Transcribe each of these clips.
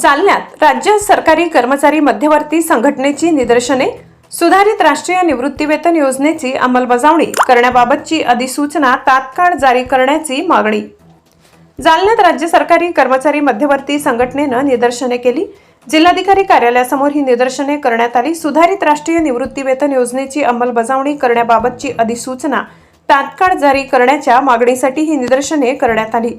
जालन्यात राज्य सरकारी कर्मचारी मध्यवर्ती संघटनेची निदर्शने सुधारित राष्ट्रीय निवृत्तीवेतन योजनेची अंमलबजावणी करण्याबाबतची अधिसूचना तात्काळ जारी करण्याची मागणी. जालन्यात राज्य सरकारी कर्मचारी मध्यवर्ती संघटनेनं निदर्शने केली. जिल्हाधिकारी कार्यालयासमोर ही निदर्शने करण्यात आली. सुधारित राष्ट्रीय निवृत्तीवेतन योजनेची अंमलबजावणी करण्याबाबतची अधिसूचना तात्काळ जारी करण्याच्या मागणीसाठी ही निदर्शने करण्यात आली.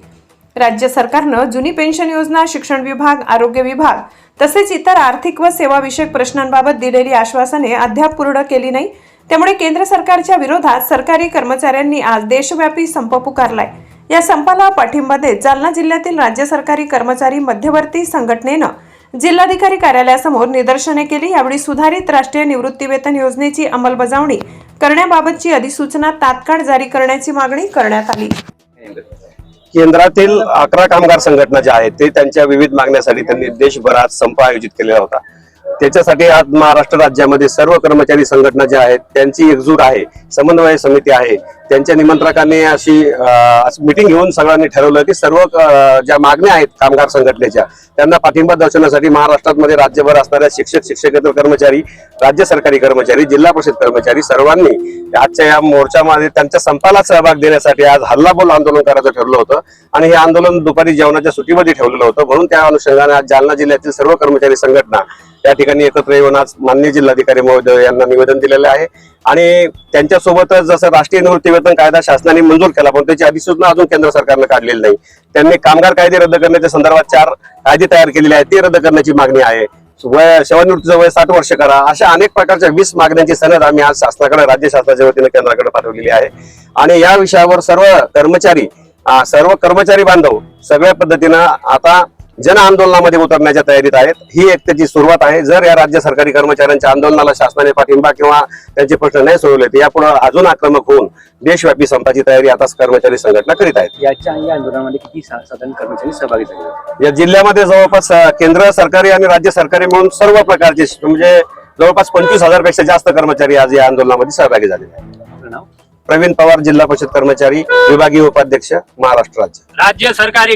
राज्य सरकारनं जुनी पेन्शन योजना शिक्षण विभाग आरोग्य विभाग तसेच इतर आर्थिक व सेवाविषयक प्रश्नांबाबत दिलेली आश्वासने अद्याप पूर्ण केली नाही. त्यामुळे केंद्र सरकारच्या विरोधात सरकारी कर्मचाऱ्यांनी आज देशव्यापी संप पुकारलाय. या संपाला पाठिंबा देत जालना जिल्ह्यातील राज्य सरकारी कर्मचारी मध्यवर्ती संघटनेनं जिल्हाधिकारी कार्यालयासमोर निदर्शने केली. यावेळी सुधारित राष्ट्रीय निवृत्तीवेतन योजनेची अंमलबजावणी करण्याबाबतची अधिसूचना तात्काळ जारी करण्याची मागणी करण्यात आली. केंद्रातील अकरा कामगार संघटना ज्या आहेत ते त्यांच्या विविध मागण्यासाठी त्यांनी देशभरात संप आयोजित केलेला होता. त्याच्यासाठी आज महाराष्ट्र राज्यामध्ये सर्व कर्मचारी संघटना ज्या आहेत त्यांची एकजूट आहे समन्वय समिती आहे. त्यांच्या निमंत्रकांनी अशी मिटिंग घेऊन सगळ्यांनी ठरवलं की सर्व ज्या मागण्या आहेत कामगार संघटनेच्या त्यांना पाठिंबा दर्शवण्यासाठी महाराष्ट्रामध्ये राज्यभर असणाऱ्या शिक्षक शिक्षकेतर कर्मचारी राज्य सरकारी कर्मचारी जिल्हा परिषद कर्मचारी सर्वांनी आजच्या या मोर्चामध्ये त्यांच्या संपाला सहभाग देण्यासाठी आज हल्लाबोल आंदोलन करायचं ठरलं होतं. आणि हे आंदोलन दुपारी जेवणाच्या सुटीमध्ये ठेवलेलं होतं. म्हणून त्या अनुषंगाने आज जालना जिल्ह्यातील सर्व कर्मचारी संघटना या ठिकाणी एकत्र येऊन आज माननीय जिल्हाधिकारी महोदय यांना निवेदन दिलेलं आहे. आणि त्यांच्यासोबतच जसं राष्ट्रीय निवृत्तीवेतन कायदा शासनाने मंजूर केला पण त्याची अधिसूचना अजून केंद्र सरकारनं काढलेली नाही. त्यांनी कामगार कायदे रद्द करण्याच्या संदर्भात चार कायदे तयार केलेले आहेत ते रद्द करण्याची मागणी आहे. वय सेवानिवृत्तीचं वय साठ वर्ष करा अशा अनेक प्रकारच्या वीस मागण्यांची सनद आम्ही आज शासनाकडे राज्य शासनाच्या वतीने केंद्राकडे पाठवलेली आहे. आणि या विषयावर सर्व कर्मचारी सर्व कर्मचारी बांधव सगळ्या पद्धतीनं आता जन आंदोलनामध्ये उतरण्याच्या तयारीत आहेत. ही एक त्याची सुरुवात आहे. जर या राज्य सरकारी कर्मचाऱ्यांच्या आंदोलनाला शासनाने पाठिंबा किंवा त्यांचे प्रश्न नाही सोडवले तर यापुढे अजून आक्रमक होऊन देशव्यापी संपाची तयारी आता कर्मचारी संघटना करीत आहेत. याच्या या आंदोलनामध्ये किती साधारण कर्मचारी सहभागी झाले? या जिल्ह्यामध्ये जवळपास केंद्र सरकारी आणि राज्य सरकारी मिळून सर्व प्रकारचे म्हणजे जवळपास पंचवीस हजारपेक्षा जास्त कर्मचारी आज या आंदोलनामध्ये सहभागी झालेले आहेत. प्रवीण पवार जिल्हा परिषद कर्मचारी विभागीय उपाध्यक्ष महाराष्ट्र राज्य. राज्य सरकारी